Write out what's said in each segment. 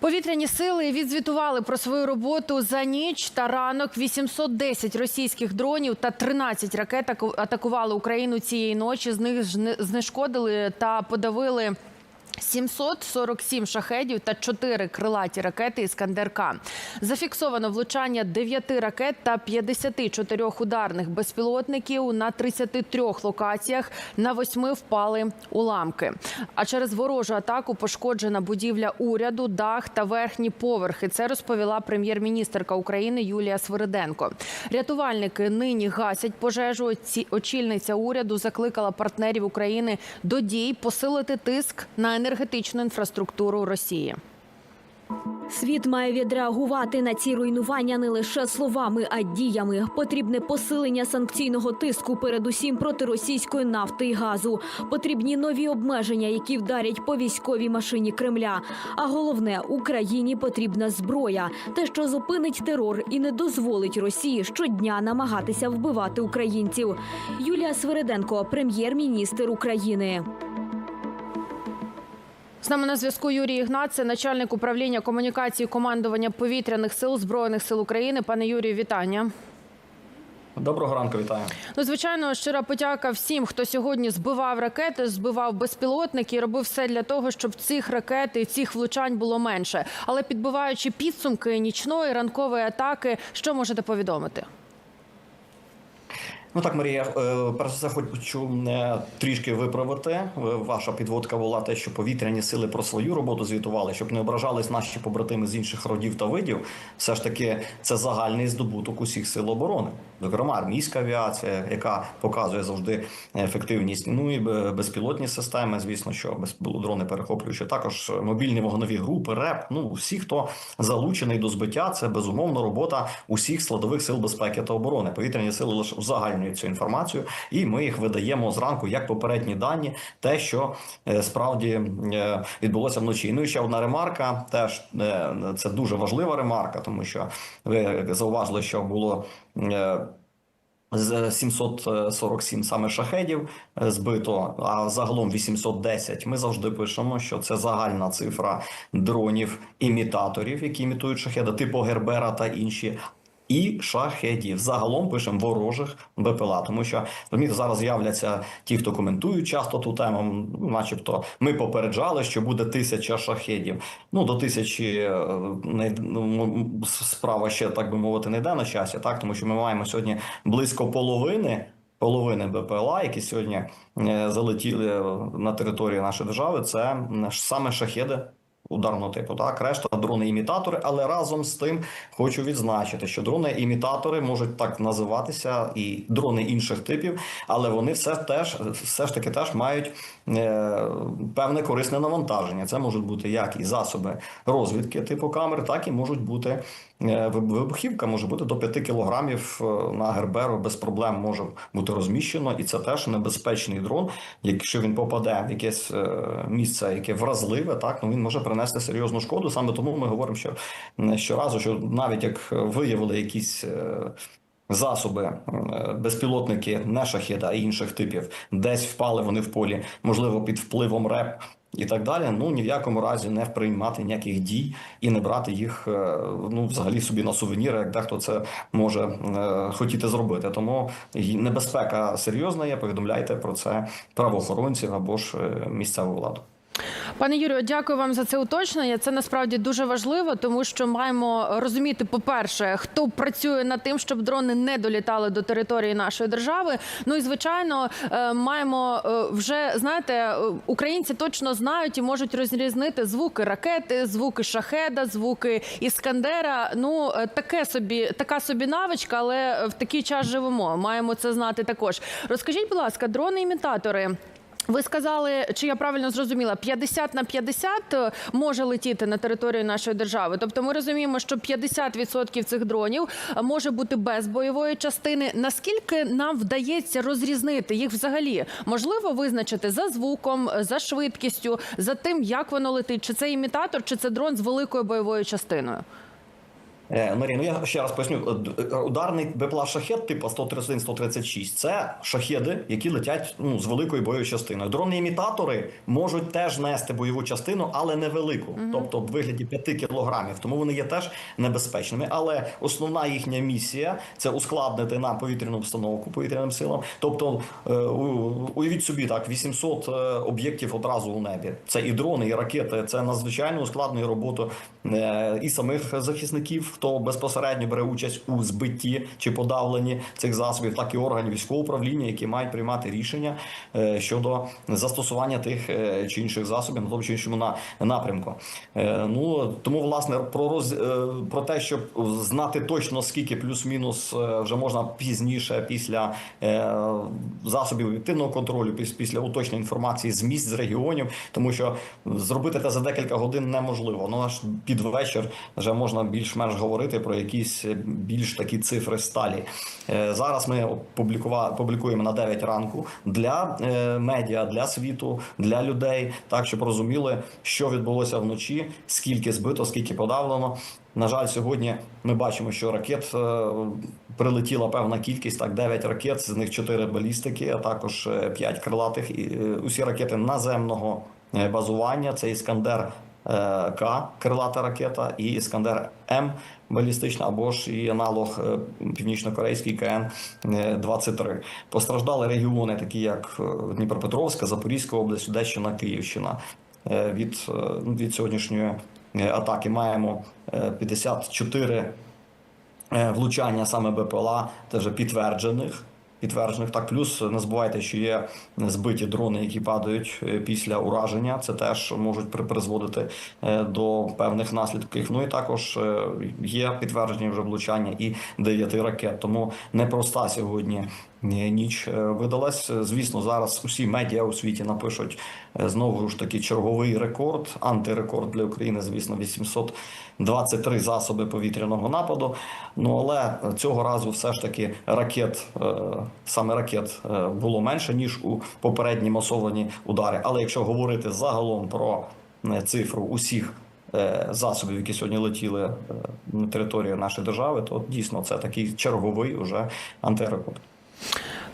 Повітряні сили відзвітували про свою роботу за ніч та ранок. 810 російських дронів та 13 ракет аку- атакували Україну цієї ночі. З них знешкодили та подавили. 747 шахедів та 4 крилаті ракети «Іскандер-К». Зафіксовано влучання 9 ракет та 54 ударних безпілотників на 33 локаціях. На 8 впали уламки. А через ворожу атаку пошкоджена будівля уряду, дах та верхні поверхи. Це розповіла прем'єр-міністерка України Юлія Свириденко. Рятувальники нині гасять пожежу. Ці очільниця уряду закликала партнерів України до дій посилити тиск на енергетичну інфраструктуру Росії. Світ має відреагувати на ці руйнування не лише словами, а діями. Потрібне посилення санкційного тиску, передусім проти російської нафти і газу. Потрібні нові обмеження, які вдарять по військовій машині Кремля. А головне, Україні потрібна зброя, те, що зупинить терор і не дозволить Росії щодня намагатися вбивати українців. Юлія Свириденко, прем'єр-міністр України. З нами на зв'язку Юрій Ігнаце, начальник управління комунікації командування повітряних сил збройних сил України. Пане Юрію, вітання. Доброго ранку, вітаю. Ну, звичайно, щира подяка всім, хто сьогодні збивав ракети, збивав безпілотники і робив все для того, щоб цих ракет і цих влучань було менше. Але підбиваючи підсумки нічної ранкової атаки, що можете повідомити? Ну так, Марія, е, перш за все хочу е, трішки виправити. Е, Ваша підводка була те, що повітряні сили про свою роботу звітували, щоб не ображались наші побратими з інших родів та видів. Все ж таки, це загальний здобуток усіх сил оборони, зокрема армійська авіація, яка показує завжди ефективність. Ну і безпілотні системи, звісно, що безпілодрони перехоплюючи. Також мобільні вогнові групи, РЕП. Ну всі, хто залучений до збиття, це безумовно робота усіх складових сил безпеки та оборони. Повітряні сили лише узагальнюють цю інформацію, і ми їх видаємо зранку як попередні дані, те, що е, справді е, відбулося вночі. Ну і ще одна ремарка. Теж е, це дуже важлива ремарка, тому що ви зауважили, що було. е, з 747 саме шахедів збито, а загалом 810. Ми завжди пишемо, що це загальна цифра дронів імітаторів, які імітують шахеди, типу Гербера та інші. І шахедів загалом пишемо ворожих БПЛА, тому що розумієте, зараз з'являться ті, хто коментують часто ту тему, начебто ми попереджали, що буде тисяча шахедів. Ну до тисячі е, не ну, справа ще так би мовити не йде на щастя, так тому що ми маємо сьогодні близько половини. Половини БПЛА, які сьогодні е, залетіли на територію нашої держави, це саме шахеди ударного типу. Так, решта дрони-імітатори. Але разом з тим хочу відзначити, що дрони-імітатори можуть так називатися і дрони інших типів, але вони все теж все ж таки теж мають е, певне корисне навантаження. Це можуть бути як і засоби розвідки типу камер, так і можуть бути вибухівка, може бути до 5 кілограмів е, на герберу без проблем може бути розміщено, і це теж небезпечний дрон. Якщо він попаде в якесь е, місце, яке вразливе, так ну він може принести серйозну шкоду. Саме тому ми говоримо, що щоразу, що навіть як виявили якісь. е, Засоби, е, безпілотники, не шахеда, а інших типів, десь впали вони в полі, можливо, під впливом РЕП і так далі. Ну ні в якому разі не приймати ніяких дій і не брати їх е, ну взагалі собі на сувеніри, як дехто це може е, хотіти зробити. Тому небезпека серйозна є. Повідомляйте про це правоохоронців або ж е, місцеву владу. Пане Юрію, дякую вам за це уточнення. Це насправді дуже важливо, тому що маємо розуміти, по-перше, хто працює над тим, щоб дрони не долітали до території нашої держави. Ну і звичайно, е, маємо е, вже знаєте, е, українці точно знають і можуть розрізнити звуки ракети, звуки шахеда, звуки іскандера. Ну таке собі, така собі навичка, але в такий час живемо. Маємо це знати також. Розкажіть, будь ласка, дрони-імітатори. Ви сказали, чи я правильно зрозуміла, 50 на 50 може летіти на територію нашої держави. Тобто ми розуміємо, що 50% цих дронів може бути без бойової частини. Наскільки нам вдається розрізнити їх взагалі? Можливо визначити за звуком, за швидкістю, за тим, як воно летить, чи це імітатор, чи це дрон з великою бойовою частиною? Е, Марія, ну я ще раз поясню. Е, д- Ударний БПЛА шахет типу 131-136 – це шахеди, які летять ну, з великою бойовою частиною. Дрони-імітатори можуть теж нести бойову частину, але невелику, тобто в вигляді 5 кілограмів. Тому вони є теж небезпечними. Але основна їхня місія це ускладнити нам повітряну обстановку повітряним силам. Тобто, е, уявіть собі так, 800 е, об'єктів одразу у небі. Це і дрони, і ракети. Це надзвичайно ускладнює роботу е, і самих захисників, хто безпосередньо бере участь у збитті чи подавленні цих засобів, так і органів військового управління, які мають приймати рішення е, щодо застосування тих е, чи інших засобів на тому чи іншому на напрямку. Е, Ну тому власне про роз про те, щоб знати точно скільки плюс-мінус вже можна пізніше після засобів об'єктивного контролю, піс- після уточнення інформації з місць з регіонів, тому що зробити це за декілька годин неможливо. Ну аж під вечір вже можна більш-менш говорити про якісь е, більш такі цифри сталі. Е, Зараз ми публікуємо на 9 ранку для е, медіа, для світу, для людей, так щоб розуміли, що відбулося вночі, скільки збито, скільки подавлено. На жаль, сьогодні ми бачимо, що ракет прилетіла певна кількість, так 9 ракет, з них 4 балістики, а також 5 крилатих. І усі ракети наземного базування. Це Іскандер К, крилата ракета, і Іскандер М балістична, або ж і аналог е, північно-корейський КН 23 Постраждали регіони, такі як е, Дніпропетровська, Запорізька область, Одещина, Київщина. Е, Від, е, від сьогоднішньої е, атаки маємо е, 54 е, влучання саме БПЛА, вже підтверджених. Підтверджених так, плюс не забувайте, що є збиті дрони, які падають е, після ураження. Це теж можуть при- призводити е, до певних наслідків. Ну і також е, є підтверджені вже влучання і дев'яти ракет. Тому непроста сьогодні ніч видалась. Звісно, зараз усі медіа у світі напишуть знову ж таки черговий рекорд, антирекорд для України. Звісно, 823 засоби повітряного нападу. Ну але цього разу все ж таки ракет, саме ракет е, було менше ніж у попередні масовані удари. Але якщо говорити загалом про е, цифру усіх. е, Засобів, які сьогодні летіли на територію нашої держави, то дійсно це такий черговий уже антирекорд.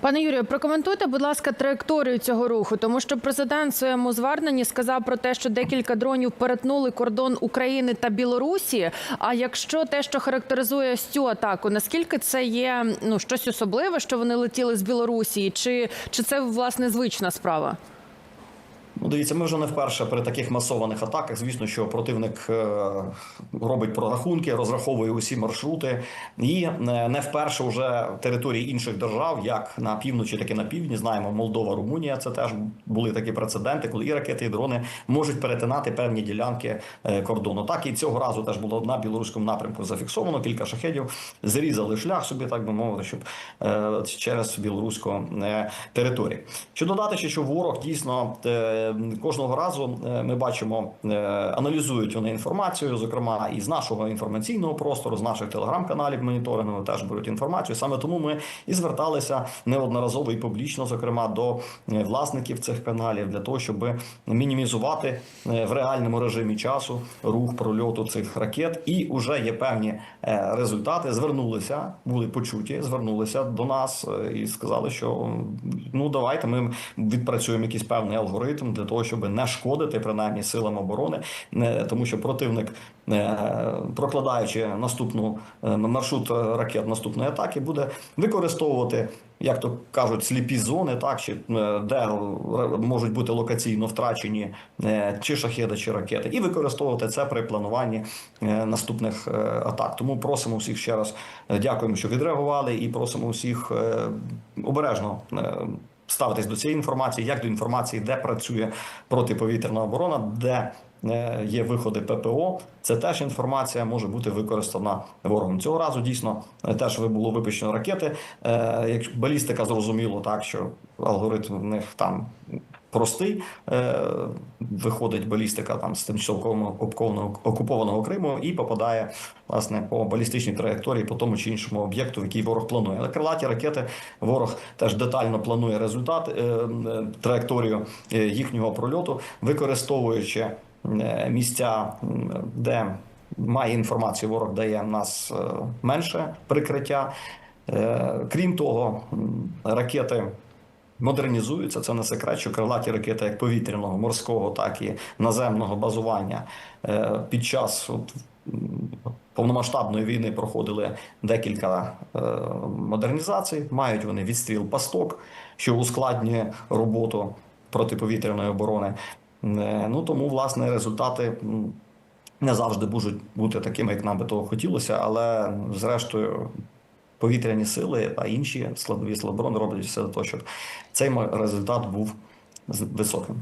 Пане Юрію, прокоментуйте, будь ласка, траєкторію цього руху, тому що президент в своєму зверненні сказав про те, що декілька дронів перетнули кордон України та Білорусі. А якщо те, що характеризує цю атаку, наскільки це є ну щось особливе, що вони летіли з Білорусі, чи, чи це власне звична справа? Ну, дивіться, ми вже не вперше при таких масованих атаках. Звісно, що противник е, робить прорахунки, розраховує усі маршрути, і е, не вперше вже території інших держав, як на півночі, так і на півдні. Знаємо, Молдова, Румунія. Це теж були такі прецеденти, коли і ракети, і дрони можуть перетинати певні ділянки е, кордону. Так і цього разу теж було на білоруському напрямку зафіксовано. Кілька шахедів зрізали шлях собі, так би мовити, щоб через білоруську територію. Що додати, що ворог дійсно кожного разу е, ми бачимо, е, аналізують вони інформацію, зокрема і з нашого інформаційного простору, з наших телеграм-каналів моніторингу теж беруть інформацію. Саме тому ми і зверталися неодноразово і публічно, зокрема до е, власників цих каналів, для того, щоб мінімізувати в реальному режимі часу рух прольоту цих ракет. І вже є певні результати. Звернулися, були почуті, звернулися до нас і сказали, що ну давайте ми відпрацюємо якийсь певний алгоритм для того, щоб не шкодити принаймні силам оборони, тому, що противник, е, прокладаючи наступну е, маршрут ракет наступної атаки, буде використовувати. Як то кажуть, сліпі зони, так чи е, де е, можуть бути локаційно втрачені е, чи шахеди, чи ракети, і використовувати це при плануванні е, наступних е, атак. Тому просимо всіх ще раз е, дякуємо, що відреагували, і просимо всіх е, обережно. Ставитись до цієї інформації, як до інформації, де працює протиповітряна оборона, де е, є виходи ППО. Це теж інформація може бути використана ворогом. Цього разу дійсно теж було випущено ракети. Е, Як балістика зрозуміло, так що алгоритм в них там простий. Е, Виходить балістика там з тимчасово окупованого- Криму і попадає власне по балістичній траєкторії по тому чи іншому об'єкту, який ворог планує. Але крилаті ракети ворог теж детально планує результат е, е, траєкторію їхнього прольоту, використовуючи місця, де має інформацію, ворог дає нас менше прикриття. Крім того, ракети модернізуються. Це не секрет, що крилаті ракети як повітряного, морського, так і наземного базування е, під час от, повномасштабної війни проходили декілька е, модернізацій. Мають вони відстріл пасток, що ускладнює роботу протиповітряної оборони. Е, Ну тому власне результати. Не завжди будуть бути такими, як нам би того хотілося, але зрештою повітряні сили а інші складові слаборони роблять все до того, щоб цей результат був високим.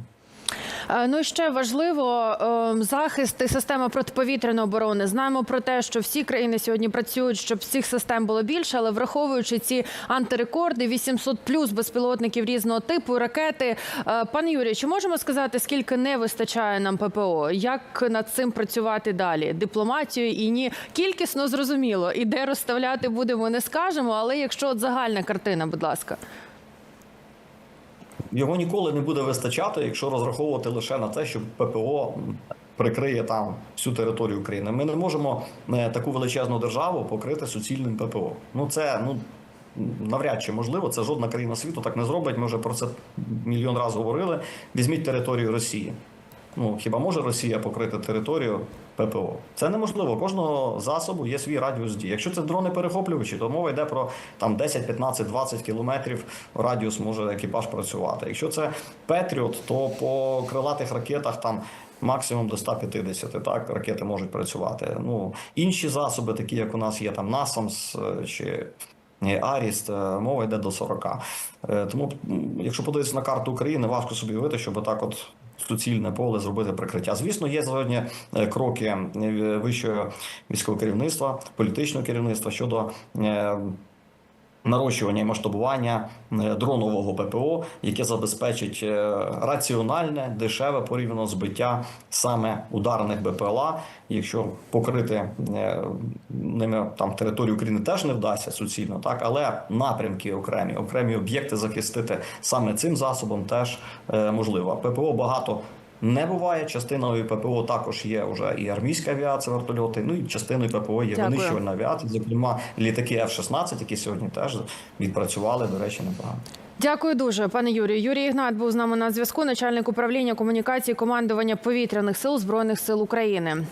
Е, Ну і ще важливо е, захист і система протиповітряної оборони. Знаємо про те, що всі країни сьогодні працюють, щоб цих систем було більше, але враховуючи ці антирекорди, 800 плюс безпілотників різного типу, ракети. Е, Пане Юрію, чи можемо сказати, скільки не вистачає нам ППО? Як над цим працювати далі? Дипломатію і ні кількісно зрозуміло. І де розставляти будемо, не скажемо. Але якщо от загальна картина, будь ласка. Його ніколи не буде вистачати, якщо розраховувати лише на те, що ППО прикриє там всю територію України. Ми не можемо е, таку величезну державу покрити суцільним ППО. Ну це ну. Навряд чи можливо, це жодна країна світу так не зробить. Ми вже про це мільйон разів говорили. Візьміть територію Росії. Ну хіба може Росія покрити територію ППО? Це неможливо. Кожного засобу є свій радіус дії. Якщо це дрони перехоплювачі, то мова йде про там 10, 15, 20 кілометрів радіус може екіпаж працювати. Якщо це Петріот, то по крилатих ракетах там. Максимум до 150, так ракети можуть працювати. Ну інші засоби, такі як у нас є там Насамс е, чи е, Аріст, е, мова йде до 40. Е, Тому, якщо подивитися на карту України, важко собі уявити, щоб так от суцільне поле зробити прикриття. Звісно, є сьогодні е, кроки е, вищого військового керівництва, політичного керівництва щодо. Нарощування і масштабування е, дронового ППО, яке забезпечить е, раціональне, дешеве порівняно збиття саме ударних БПЛА. Якщо покрити е, ними там територію України теж не вдасться суцільно, так але напрямки окремі, окремі об'єкти захистити саме цим засобом теж можливо. ППО багато не буває. Частиною ППО також є вже і армійська авіація, вертольоти. Ну і частиною ППО є Дякую. винищувальна авіація, зокрема літаки F-16, які сьогодні теж відпрацювали, до речі, непогано. Дякую дуже, пане Юрію. Юрій Ігнат був з нами на зв'язку, начальник управління комунікації командування повітряних сил збройних сил України.